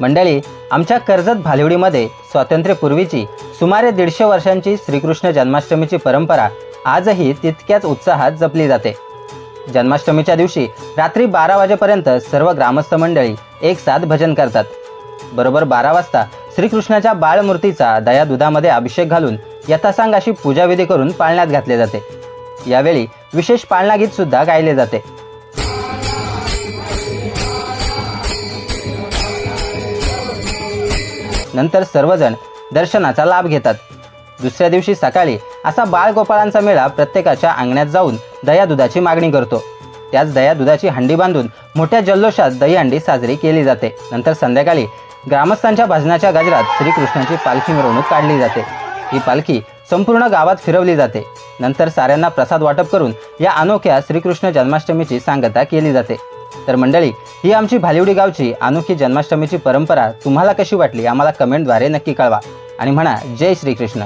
मंडळी आमच्या कर्जत भालिवडीमध्ये स्वातंत्र्यपूर्वीची सुमारे दीडशे वर्षांची श्रीकृष्ण जन्माष्टमीची परंपरा आजही तितक्याच उत्साहात जपली जाते. जन्माष्टमीच्या दिवशी रात्री बारा वाजेपर्यंत सर्व ग्रामस्थ मंडळी एक साथ भजन करतात. बरोबर बारा वाजता श्रीकृष्णाच्या बाळमूर्तीचा दया दुधामध्ये अभिषेक घालून यथासांग अशी पूजाविधी करून पाळण्यात घातले जाते. यावेळी विशेष पाळणा गीतसुद्धा गायले जाते. नंतर सर्वजण दर्शनाचा लाभ घेतात. दुसऱ्या दिवशी सकाळी असा बाळगोपाळांचा मेळा प्रत्येकाच्या अंगणात जाऊन दया दुधाची मागणी करतो. त्याच दया दुधाची हंडी बांधून मोठ्या जल्लोषात दहीहंडी साजरी केली जाते. नंतर संध्याकाळी ग्रामस्थांच्या भजनाच्या गजरात श्रीकृष्णाची पालखी मिरवणूक काढली जाते. ही पालखी संपूर्ण गावात फिरवली जाते. नंतर साऱ्यांना प्रसाद वाटप करून या अनोख्या श्रीकृष्ण जन्माष्टमीची सांगता केली जाते. तर मंडळी ही आमची भालिवडी गावची अनोखी जन्माष्टमीची परंपरा तुम्हाला कशी वाटली आम्हाला कमेंटद्वारे नक्की कळवा. आणि म्हणा जय श्रीकृष्ण.